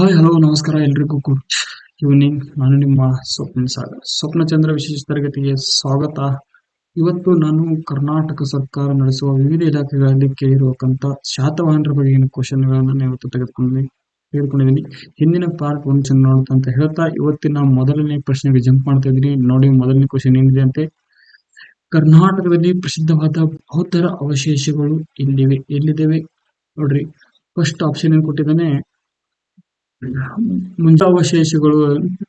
Hi hello ನಮಸ್ಕಾರ ಎಲ್ರಿಗೂ good evening ನಾನು ನಿಮ್ಮ ಸ್ವಪ್ನ ಸಾಗರ್. ಸ್ವಪ್ನ ಚಂದ್ರ ವಿಶೇಷ ತರಗತಿಗೆ ಸ್ವಾಗತ. ಇವತ್ತು ನಾನು ಕರ್ನಾಟಕ ಸರ್ಕಾರ ನಡೆಸುವ ವಿವಿಧ ಇಲಾಖೆಗಳಲ್ಲಿ ಕೇಳಿರುವಂತ ಶಾತವಾಹನರ ಬಗ್ಗೆ ಕ್ವಶನ್ ಗಳನ್ನ ಇವತ್ತು ತೆಗೆದುಕೊಂಡಿ ತೆಗೆದುಕೊಂಡಿದ್ದೀನಿ. ಹಿಂದಿನ ಪಾರ್ಟ್ ಒಂದು ಚೆನ್ನ ನೋಡುತ್ತೆ ಅಂತ ಹೇಳ್ತಾ, ಇವತ್ತಿನ ಮೊದಲನೇ ಪ್ರಶ್ನೆಗೆ ಜಂಪ್ ಮಾಡ್ತಾ ಇದ್ದೀನಿ. ನೋಡಿ ಮೊದಲನೇ ಕ್ವಶನ್ ಏನಿದೆ ಅಂತೆ. ಕರ್ನಾಟಕದಲ್ಲಿ ಪ್ರಸಿದ್ಧವಾದ ಬೌದ್ಧರ ಅವಶೇಷಗಳು ಇಲ್ಲಿವೆ ಎಲ್ಲಿದ್ದೇವೆ? ನೋಡ್ರಿ. ಫಸ್ಟ್ ಆಪ್ಷನ್ ಏನ್ ಕೊಟ್ಟಿದ್ದಾನೆ ಮುಂಜಾವಶೇಷಗಳು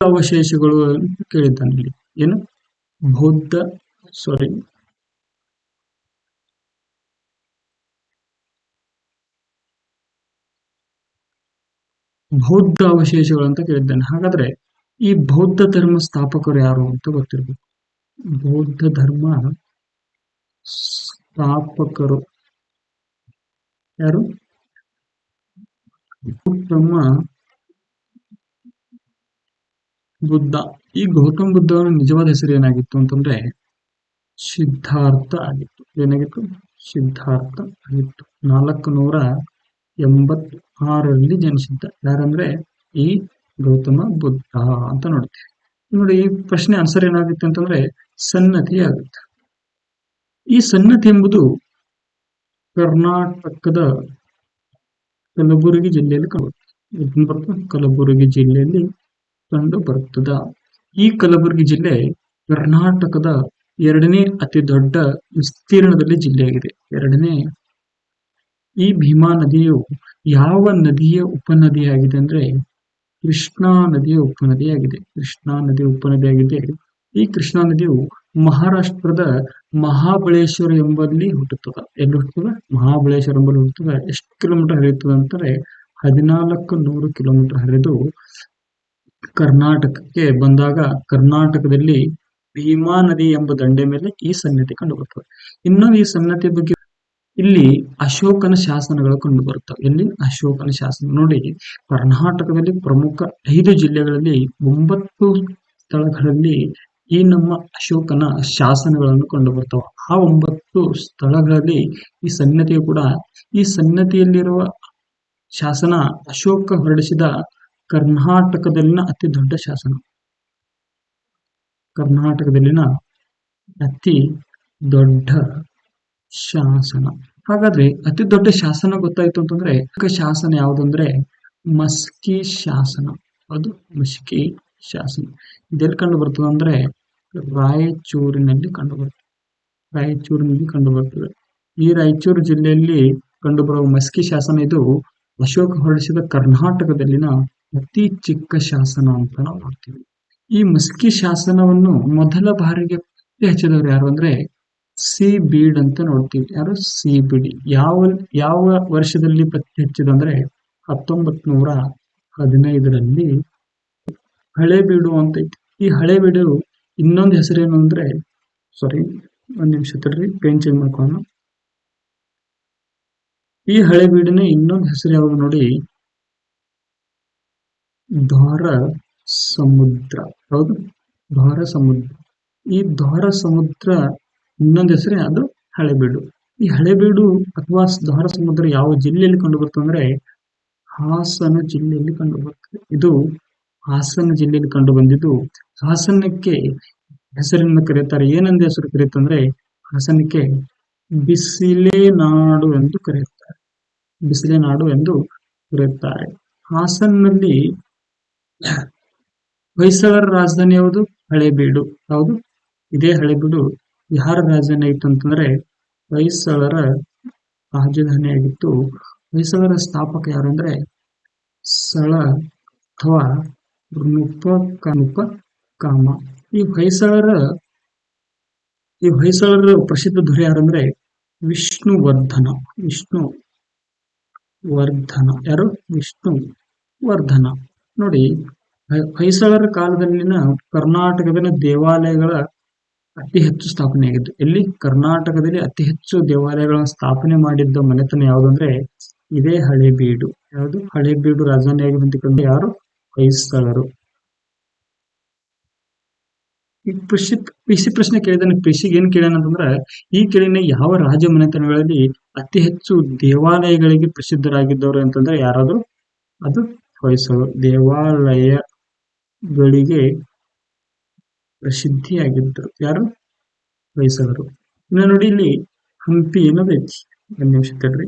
ಅವಶೇಷಗಳು ಕೇಳಿದ್ದಾನೆ ಇಲ್ಲಿ. ಏನು? ಬೌದ್ಧ ಸಾರಿ ಬೌದ್ಧ ಅವಶೇಷಗಳು ಅಂತ ಕೇಳಿದ್ದಾನೆ. ಹಾಗಾದ್ರೆ ಈ ಬೌದ್ಧ ಧರ್ಮ ಸ್ಥಾಪಕರು ಯಾರು ಅಂತ ಗೊತ್ತಿರ್ಬೇಕು. ಬೌದ್ಧ ಧರ್ಮ ಸ್ಥಾಪಕರು. ಯಾರು? ಗೌತಮ ಬುದ್ಧ. ಈ ಗೌತಮ ಬುದ್ಧ ಅವರ ನಿಜವಾದ ಹೆಸರು ಏನಾಗಿತ್ತು ಅಂತಂದ್ರೆ ಸಿದ್ಧಾರ್ಥ ಆಗಿತ್ತು. ಏನಾಗಿತ್ತು? ಸಿದ್ಧಾರ್ಥ ಆಗಿತ್ತು. ನಾಲ್ಕು ನೂರ ಎಂಬತ್ ಆರರಲ್ಲಿ ಜನಿಸಿದ್ದ. ಯಾರಂದ್ರೆ ಈ ಗೌತಮ ಬುದ್ಧ ಅಂತ ನೋಡ್ತೀವಿ. ನೋಡಿ, ಈ ಪ್ರಶ್ನೆ ಆನ್ಸರ್ ಏನಾಗುತ್ತೆ ಅಂತಂದ್ರೆ ಸನ್ನತಿ ಆಗುತ್ತೆ. ಈ ಸನ್ನತಿ ಎಂಬುದು ಕರ್ನಾಟಕದ ಕಲಬುರಗಿ ಜಿಲ್ಲೆಯಲ್ಲಿ ಕಾಣುತ್ತೆ. ಕಲಬುರಗಿ ಜಿಲ್ಲೆಯಲ್ಲಿ ಕಂಡು ಬರುತ್ತದ. ಈ ಕಲಬುರಗಿ ಜಿಲ್ಲೆ ಕರ್ನಾಟಕದ ಎರಡನೇ ಅತಿ ದೊಡ್ಡ ವಿಸ್ತೀರ್ಣದಲ್ಲಿ ಜಿಲ್ಲೆಯಾಗಿದೆ. ಎರಡನೇ. ಈ ಭೀಮಾ ನದಿಯು ಯಾವ ನದಿಯ ಉಪನದಿಯಾಗಿದೆ ಅಂದ್ರೆ ಕೃಷ್ಣಾ ನದಿಯ ಉಪನದಿಯಾಗಿದೆ. ಕೃಷ್ಣಾ ನದಿಯ ಉಪನದಿಯಾಗಿದೆ. ಈ ಕೃಷ್ಣಾ ನದಿಯು ಮಹಾರಾಷ್ಟ್ರದ ಮಹಾಬಳೇಶ್ವರ ಎಂಬಲ್ಲಿ ಹುಟ್ಟುತ್ತದ. ಎಲ್ಲಿ ಹುಟ್ಟುತ್ತದ? ಮಹಾಬಳೇಶ್ವರ ಎಂಬಲ್ಲಿ ಹುಟ್ಟುತ್ತದೆ. ಎಷ್ಟು ಕಿಲೋಮೀಟರ್ ಹರಿಯುತ್ತದೆ ಅಂತಾರೆ ಹದಿನಾಲ್ಕು ನೂರು ಕಿಲೋಮೀಟರ್ ಹರಿದು ಕರ್ನಾಟಕಕ್ಕೆ ಬಂದಾಗ ಕರ್ನಾಟಕದಲ್ಲಿ ಭೀಮಾ ನದಿ ಎಂಬ ದಂಡೆ ಮೇಲೆ ಈ ಸನ್ನತಿ ಕಂಡು ಬರ್ತದೆ ಇನ್ನು ಈ ಸನ್ನತಿ ಬಗ್ಗೆ ಇಲ್ಲಿ ಅಶೋಕನ ಶಾಸನಗಳು ಕಂಡು ಬರುತ್ತವೆ ಇಲ್ಲಿ ಅಶೋಕನ ಶಾಸನ. ನೋಡಿ, ಕರ್ನಾಟಕದಲ್ಲಿ ಪ್ರಮುಖ ಐದು ಜಿಲ್ಲೆಗಳಲ್ಲಿ ಒಂಬತ್ತು ಸ್ಥಳಗಳಲ್ಲಿ ಈ ನಮ್ಮ ಅಶೋಕನ ಶಾಸನಗಳನ್ನು ಕಂಡು ಬರ್ತವೆ ಆ ಒಂಬತ್ತು ಸ್ಥಳಗಳಲ್ಲಿ ಈ ಸನ್ನತಿಯು ಕೂಡ ಈ ಸನ್ನತಿಯಲ್ಲಿರುವ ಶಾಸನ ಅಶೋಕ ಹೊರಡಿಸಿದ ಕರ್ನಾಟಕದಲ್ಲಿನ ಅತಿ ದೊಡ್ಡ ಶಾಸನ. ಕರ್ನಾಟಕದಲ್ಲಿನ ಅತಿ ದೊಡ್ಡ ಶಾಸನ. ಹಾಗಾದ್ರೆ ಅತಿ ದೊಡ್ಡ ಶಾಸನ ಗೊತ್ತಾಯ್ತು ಅಂತಂದ್ರೆ ಶಾಸನ ಯಾವುದಂದ್ರೆ ಮಸ್ಕಿ ಶಾಸನ. ಅದು ಮಸ್ಕಿ ಶಾಸನ. ಇದೆಲ್ಲಿ ಕಂಡು ಬರ್ತದೆ ಅಂದ್ರೆ, ರಾಯಚೂರಿನಲ್ಲಿ ಕಂಡು ಬರ್ತದೆ ರಾಯಚೂರಿನಲ್ಲಿ ಕಂಡು ಬರ್ತದೆ ಈ ರಾಯಚೂರು ಜಿಲ್ಲೆಯಲ್ಲಿ ಕಂಡುಬರುವ ಮಸ್ಕಿ ಶಾಸನ ಇದು ಅಶೋಕ ಹೊರಡಿಸಿದ ಕರ್ನಾಟಕದಲ್ಲಿನ ಅತಿ ಚಿಕ್ಕ ಶಾಸನ ಅಂತ ನಾವು ನೋಡ್ತೀವಿ. ಈ ಮಸ್ಕಿ ಶಾಸನವನ್ನು ಮೊದಲ ಬಾರಿಗೆ ಪತ್ತೆ ಹಚ್ಚಿದವರು ಯಾರು ಅಂದ್ರೆ ಸಿ ಬೀಡ್ ಅಂತ ನೋಡ್ತೀವಿ. ಯಾರು? ಸಿ ಬಿಡಿ. ಯಾವ ಯಾವ ವರ್ಷದಲ್ಲಿ ಪತ್ತೆ ಹಚ್ಚಿದಂದ್ರೆ ಹತ್ತೊಂಬತ್ ನೂರ ಹದಿನೈದರಲ್ಲಿ ಹಳೇಬೀಡು ಅಂತ ಐತಿ ಈ ಹಳೆಬೀಡು ಇನ್ನೊಂದು ಹೆಸರೇನು ಅಂದ್ರೆ ಸಾರಿ ಒಂದ್ ನಿಮಿಷ ತಡ್ರಿ, ಪೇನ್ ಚೇಂಜ್ ಮಾಡ್ಕೋಣ ಈ ಹಳೆಬೀಡಿನ ಇನ್ನೊಂದು ಹೆಸರು ಯಾವಾಗ ನೋಡಿ ದ್ವಾರ ಸಮುದ್ರ. ಹೌದು? ದ್ವಾರ ಸಮುದ್ರ. ಈ ದ್ವಾರ ಸಮುದ್ರ ಇನ್ನೊಂದು ಹೆಸರೇ ಅದು? ಹಳೆಬೀಡು. ಈ ಹಳೆಬೀಡು ಅಥವಾ ದ್ವಾರ ಸಮುದ್ರ ಯಾವ ಜಿಲ್ಲೆಯಲ್ಲಿ ಕಂಡುಬರುತ್ತೆ ಅಂದ್ರೆ ಹಾಸನ ಜಿಲ್ಲೆಯಲ್ಲಿ ಕಂಡುಬರ್ತದೆ. ಇದು ಹಾಸನ ಜಿಲ್ಲೆಯಲ್ಲಿ ಕಂಡು ಬಂದಿದ್ದು ಹಾಸನಕ್ಕೆ ಹೆಸರನ್ನು ಕರೀತಾರೆ ಏನಂದ ಹೆಸರು ಕರೆಯುತ್ತಂದ್ರೆ ಹಾಸನಕ್ಕೆ ಬಿಸಿಲೇನಾಡು ಎಂದು ಕರೆಯುತ್ತಾರೆ. ಬಿಸಿಲೆ ನಾಡು ಎಂದು ಕರೆಯುತ್ತಾರೆ. ಹಾಸನ್ನಲ್ಲಿ ಹೊಯ್ಸಳರ ರಾಜಧಾನಿ ಯಾವುದು? ಹಳೆಬೀಡು. ಹೌದು, ಇದೇ ಹಳೆಬೀಡು. ಯಾರ ರಾಜಧಾನಿ ಆಗಿತ್ತು ಅಂತಂದ್ರೆ ಹೊಯ್ಸಳರ ರಾಜಧಾನಿಯಾಗಿತ್ತು ಹೊಯ್ಸಳರ ಸ್ಥಾಪಕ ಯಾರು ಅಂದ್ರೆ ಸಳ ಅಥವಾ ನೃಪ ಕನುಪ ಕಾಮ ಈ ಹೊಯ್ಸಳರ ಈ ಹೊಯ್ಸಳರ ಪ್ರಸಿದ್ಧ ಧ್ವರಿ ಯಾರಂದ್ರೆ ವಿಷ್ಣುವರ್ಧನ ವಿಷ್ಣು ವರ್ಧನ ಯಾರು? ವಿಷ್ಣು ವರ್ಧನ ನೋಡಿ ಹೊಯ್ಸಳರ ಕಾಲದಲ್ಲಿನ ಕರ್ನಾಟಕದ ದೇವಾಲಯಗಳ ಅತಿ ಹೆಚ್ಚು ಸ್ಥಾಪನೆ ಇಲ್ಲಿ ಕರ್ನಾಟಕದಲ್ಲಿ ಅತಿ ಹೆಚ್ಚು ದೇವಾಲಯಗಳನ್ನು ಸ್ಥಾಪನೆ ಮಾಡಿದ್ದ ಮನೆತನ ಯಾವುದಂದ್ರೆ ಇದೇ ಹಳೆಬೀಡು. ಯಾವುದು? ಹಳೆಬೀಡು ರಾಜಧಾನಿಯಾಗಿ ಬಂದುಕೊಂಡು ಯಾರು? ಹೊಯ್ಸಳರು ಈ ಕೃಷಿ ಕೃಷಿ ಪ್ರಶ್ನೆ ಕೇಳಿದಾನೆ ಕೃಷಿಗೆ ಏನ್ ಕೇಳ್ಯಾನ ಅಂತಂದ್ರ, ಈ ಕೆಳಗಿನ ಯಾವ ರಾಜ ಮನೆತನಗಳಲ್ಲಿ ಅತಿ ಹೆಚ್ಚು ದೇವಾಲಯಗಳಿಗೆ ಪ್ರಸಿದ್ಧರಾಗಿದ್ದವರು ಅಂತಂದ್ರೆ ಯಾರಾದ್ರು? ಅದು ಹೊಯ್ಸಳು ದೇವಾಲಯಗಳಿಗೆ ಪ್ರಸಿದ್ಧಿಯಾಗಿದ್ದರು. ಯಾರು? ಹೊಯ್ಸಳರು ಇನ್ನು ನೋಡಿ ಇಲ್ಲಿ ಹಂಪಿ ಅನ್ನೋದೈತಿ ಒಂದ್ ನಿಮಿಷ ತಡ್ರಿ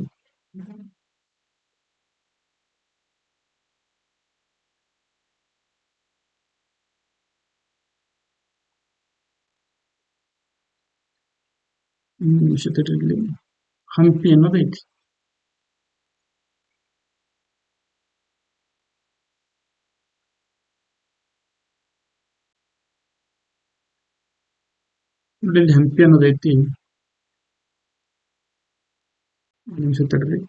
ನೋಡಿ ಇಲ್ಲಿ ಹಂಪಿ ಅನ್ನೋದೈತಿ ಒಂದ್ ನಿಮಿಷ ತಡ್ರಿ